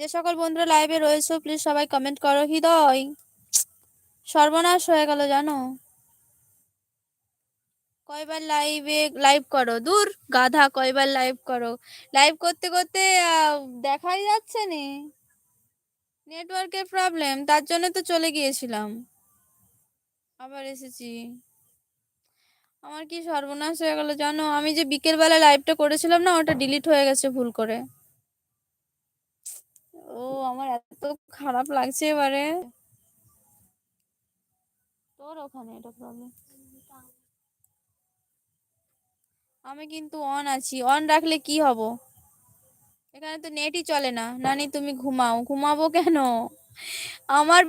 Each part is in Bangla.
যে সকল বন্ধুরা লাইভে রয়েছে প্লিজ সবাই কমেন্ট করো। হৃদয়, সর্বনাশ হয়ে গেল জানো? কয়বার লাইভে লাইভ করো? দূর, গাধা, কয়বার লাইভ করো? লাইভ করতে করতে দেখাই যাচ্ছে নে? নেটওয়ার্কের প্রবলেম তার জন্য তো চলে গিয়েছিলাম। আবার এসেছি। আমার কি সর্বনাশ হয়ে গেল জানো? আমি যে বিকেলবেলা লাইভটা করেছিলাম না, ওটা ডিলিট হয়ে গেছে ভুল করে। ও, আমার এত খারাপ লাগছে এবারে। তোর ওখানে এটা প্রবলেম আমি কিন্তু অন আছি। অন রাখলে কি হব? এখানে তো নেটই চলে না। নানি, তুমি ঘুমাও। ঘুমাবো কেন? আমার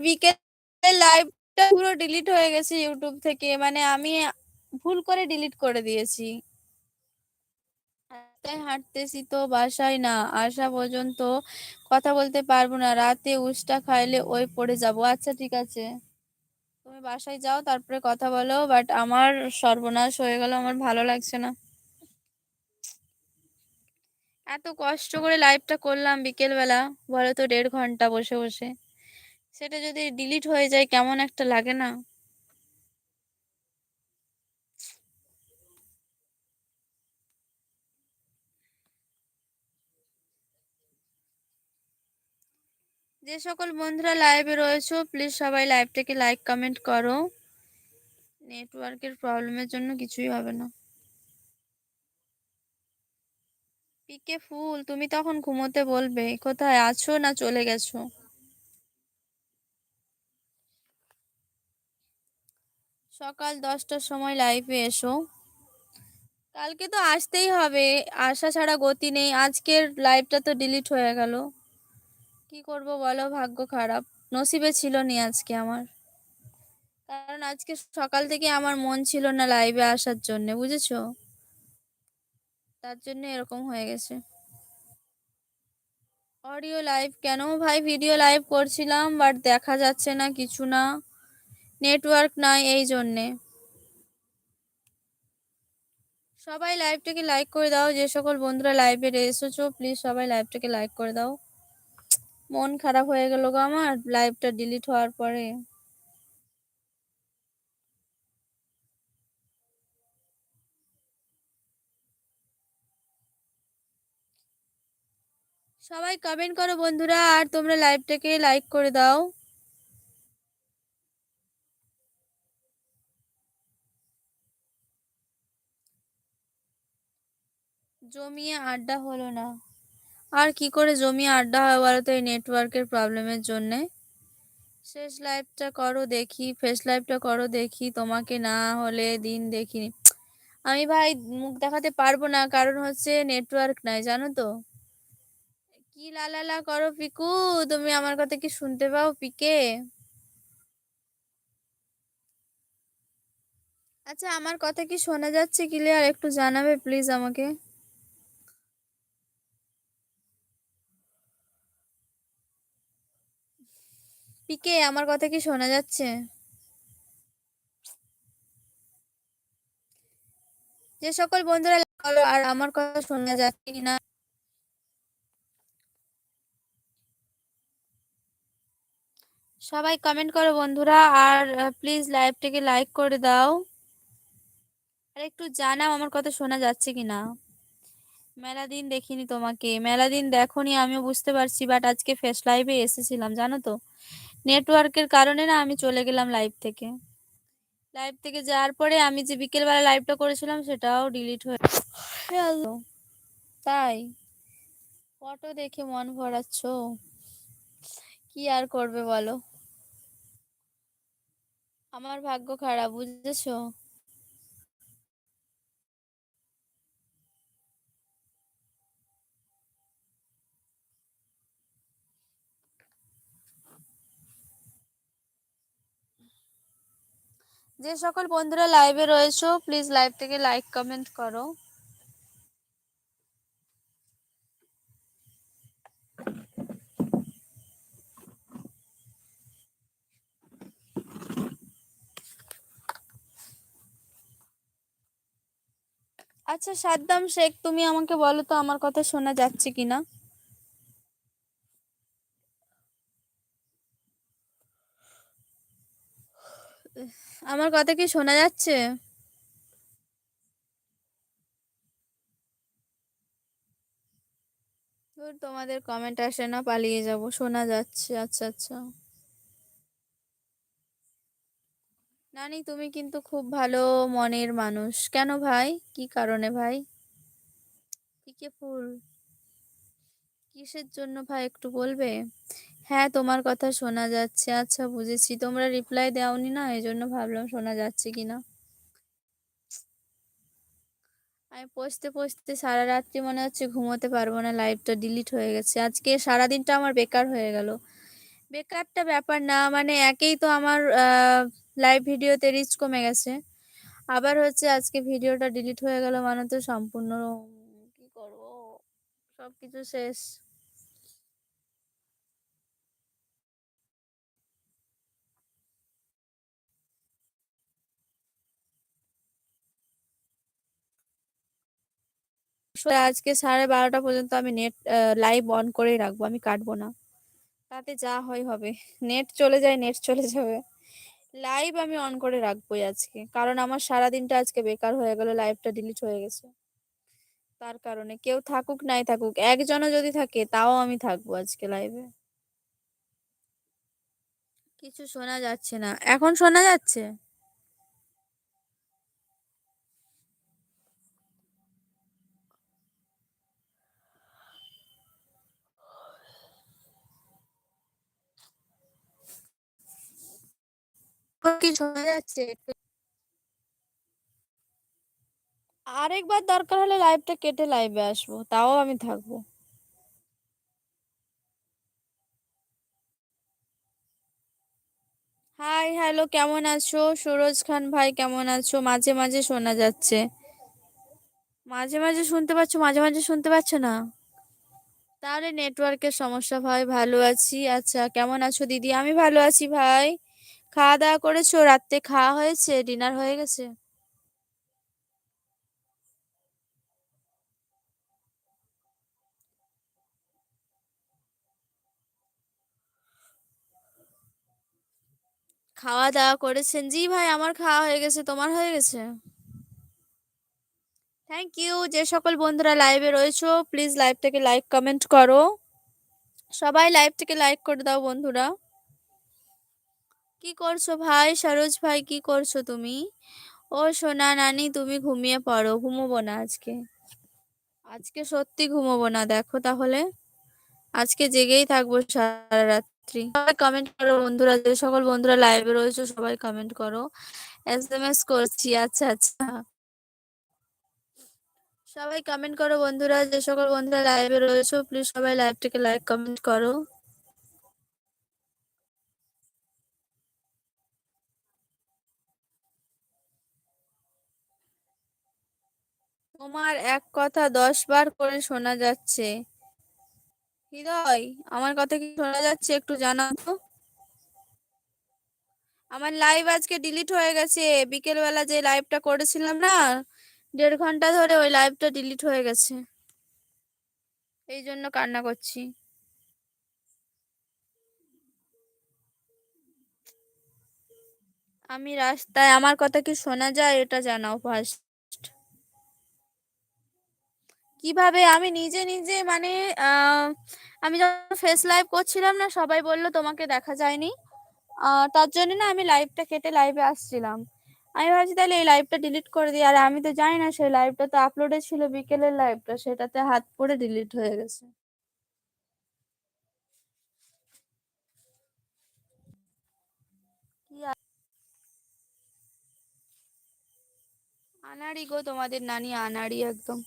বিকেলে লাইভটা পুরো ডিলিট হয়ে গেছে ইউটিউব থেকে। মানে আমি ভুল করে ডিলিট করে দিয়েছি। হাঁটতেছি তো বাসায় না, আসা পর্যন্ত কথা বলতে পারব না। রাতে উষ্টা খাইলে ওই পড়ে যাব। আচ্ছা ঠিক আছে। তুমি বাসায় যাও, তারপরে কথা বলো। বাট আমার সর্বনাশ হয়ে গেল, আমার ভালো লাগছে না। এত কষ্ট করে লাইভটা করলাম বিকেলবেলা। বলো তো, দেড় ঘণ্টা বসে বসে। সেটা যদি ডিলিট হয়ে যায়, কেমন একটা লাগে না। যে সকল বন্ধুরা লাইভে রয়েছে প্লিজ সবাই লাইভটাকে লাইক কমেন্ট করো। নেটওয়ার্কের প্রবলেমের জন্য কিছুই হবে না। পিকে ফুল, তুমি তখন ঘুমোতে বলবে, কোথায় আছো না চলে গেছো? সকাল দশটার সময় লাইভে এসো। কালকে তো আসতেই হবে, আসা ছাড়া গতি নেই, আজকের লাইভটা তো ডিলিট হয়ে গেল। কি করব বলো? ভাগ্য খারাপ। নসিবে ছিল নি আজকে আমার। কারণ আজকে সকাল থেকে আমার মন ছিল না লাইভে আসার জন্য, বুঝেছ? তার জন্য এরকম হয়ে গেছে। অডিও লাইভ কেন? ভাই ভিডিও লাইভ করছিলাম বাট দেখা যাচ্ছে না কিছু না। নেটওয়ার্ক নাই এই জন্যে। সবাই লাইভটাকে লাইক করে দাও। যে সকল বন্ধুরা লাইভে এসেছ প্লিজ সবাই লাইভটাকে লাইক করে দাও। মন খারাপ হয়ে গেল গো আমার লাইভটা ডিলিট হওয়ার পরে। সবাই কমেন্ট করো বন্ধুরা, আর তোমরা লাইভটাকে লাইক করে দাও। জমিয়ে আড্ডা হলো না। আর কি করে জমি আড্ডা হয় বলো তো এই নেটওয়ার্কের প্রবলেমের জন্যে? শেষ লাইভটা করো দেখি ফেস লাইভটা করো দেখি, তোমাকে না হলে দিন দেখিনি। আমি ভাই মুখ দেখাতে পারব না, কারণ হচ্ছে নেটওয়ার্ক নাই, জানো তো। কি লালালা করো পিকু, তুমি আমার কথা কি শুনতে পাও পিকে? আচ্ছা আমার কথা কি শোনা যাচ্ছে ক্লিয়ার একটু জানাবে প্লিজ আমাকে। পিকে, আমার কথা কি শোনা যাচ্ছে? যে সকল বন্ধুরা আর আমার কথা শোনা যাচ্ছে কিনা? সবাই কমেন্ট করো বন্ধুরা, আর প্লিজ লাইভটাকে লাইক করে দাও। আর একটু জানাও আমার কথা শোনা যাচ্ছে কিনা। মেলা দিন দেখিনি তোমাকে। মেলা দিন দেখনি, আমিও বুঝতে পারছি বাট আজকে ফেস লাইভে এসেছিলাম, জানো তো? নেটওয়ার্কের কারণে না আমি চলে গেলাম লাইভ থেকে। লাইভ থেকে যাওয়ার পরে আমি যে বিকেলবেলা লাইভটা করেছিলাম সেটাও ডিলিট হয়ে গেল। তাই ফটো দেখে মন ভরাচ্ছ? কি আর করবে বলো? আমার ভাগ্য খারাপ, বুঝেছ? যে সকল বন্ধুরা লাইভে রয়েছো প্লিজ লাইভ থেকে লাইক কমেন্ট করো। আচ্ছা সাদ্দাম শেখ, তুমি আমাকে বলো তো, আমার কথা শোনা যাচ্ছে কিনা? আমার কথা কি শোনা যাচ্ছে? তোমাদের কমেন্ট আসে না, পালিয়ে যাব। শোনা যাচ্ছে আচ্ছা আচ্ছা। নানি, তুমি কিন্তু খুব ভালো মনের মানুষ। কেন ভাই? কি কারণে ভাই? ফুল? কিসের জন্য ভাই, একটু বলবে? হ্যাঁ তোমার কথা শোনা যাচ্ছে। আচ্ছা বুঝেছি। তোমরা রিপ্লাই দাওনি না? এই জন্য ভাবলাম শোনা যাচ্ছে কিনা আমি পড়তে পড়তে সারা রাত্রি মনে হচ্ছে ঘুমোতে পারব না লাইভটা ডিলিট হয়ে গেছে। আজকে সারা দিনটা আমার বেকার হয়ে গেল। বেকারটা ব্যাপার না মানে একেই তো আমার লাইভ ভিডিওতে রিচ কমে গেছে। আবার হচ্ছে আজকে ভিডিওটা ডিলিট হয়ে গেল মানে তো সম্পূর্ণ কি করব? সবকিছু শেষ। আজকে সাড়ে বারোটা পর্যন্ত আমি নেট লাইভ অন করেই রাখব, আমি কাটবো না। তাতে যা হয় হবে। নেট চলে যায় নেট চলে যাবে। লাইভ আমি অন করে রাখবোই আজকে। কারণ আমার সারা দিনটা আজকে বেকার হয়ে গেল লাইভটা ডিলিট হয়ে গেছে। তার কারণে কেউ থাকুক, নাই থাকুক, একজনও যদি থাকে, তাও আমি থাকব আজকে লাইভে কিছু শোনা যাচ্ছে না। এখন শোনা যাচ্ছে? আরেকবার দরকার হলে লাইভটা কেটে লাইভে আসব, তাও আমি থাকব। হাই হ্যালো কেমন আছো? সুরজ খান ভাই, কেমন আছো? মাঝে মাঝে শোনা যাচ্ছে। মাঝে মাঝে শুনতে পাচ্ছ, মাঝে মাঝে শুনতে পাচ্ছ না? তাহলে নেটওয়ার্কের সমস্যা, ভাই, ভালো আছি। আচ্ছা কেমন আছো দিদি? আমি ভালো আছি, ভাই। খাওয়া দাওয়া করেছ? রাত্রে খাওয়া হয়েছে? ডিনার হয়ে গেছে? খাওয়া দাওয়া করেছেন? জি ভাই, আমার খাওয়া হয়ে গেছে। তোমার হয়ে গেছে? থ্যাংক ইউ যে সকল বন্ধুরা লাইভে রয়েছো প্লিজ লাইভটাকে লাইক কমেন্ট করো। সবাই লাইভটাকে লাইক করে দাও বন্ধুরা। কি করছ ভাই? সরোজ ভাই, কি করছ তুমি? ও সোনা নানি, তুমি ঘুমিয়ে পড়ো। ঘুমোবো না আজকে। আজকে সত্যি ঘুমোবো না, দেখো তাহলে। আজকে জেগেই থাকব সারা রাত্রি সবাই কমেন্ট করো বন্ধুরা, যে সকল বন্ধুরা লাইভে রয়েছে, সবাই কমেন্ট করো। এস এম এস করছি আচ্ছা আচ্ছা। সবাই কমেন্ট করো বন্ধুরা, যে সকল বন্ধুরা লাইভে রয়েছে প্লিজ সবাই লাইভটাকে লাইক কমেন্ট করো। তোমার এক কথা দশ বার করে শোনা যাচ্ছে। হৃদয়, আমার কথা কি শোনা যাচ্ছে একটু জানাও তো। আমার লাইভ আজকে ডিলিট হয়ে গেছে। বিকেল বেলা যে লাইভটা করেছিলাম না, দেড় ঘণ্টা ধরে ওই লাইভটা ডিলিট হয়ে গেছে। এই জন্য কান্না করছি। আমি রাস্তায়, আমার কথা কি শোনা যায় এটা জানাও ফার্স্ট কীভাবে আমি নিজে নিজে মানে আমি যখন ফেস লাইভ করছিলাম না, সবাই বলল তোমাকে দেখা যায়নি। তার জন্য না আমি লাইভটা কেটে লাইভে আসছিলাম। আমি ভাবছি তাহলে এই লাইভটা ডিলিট করে দিই। আর আমি তো জানি না সেই লাইভটা তো আপলোডে ছিল, বিকেলের লাইভটা সেটাতে হাত পড়ে ডিলিট হয়ে গেছে। আনাড়ি গো তোমাদের নানি, আনাড়ি একদম।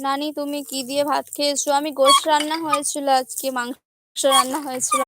নানি তুমি কি দিয়ে ভাত খেয়েছো? আমি গোশ রান্না হয়েছিল আজকে মাংস রান্না হয়েছিল।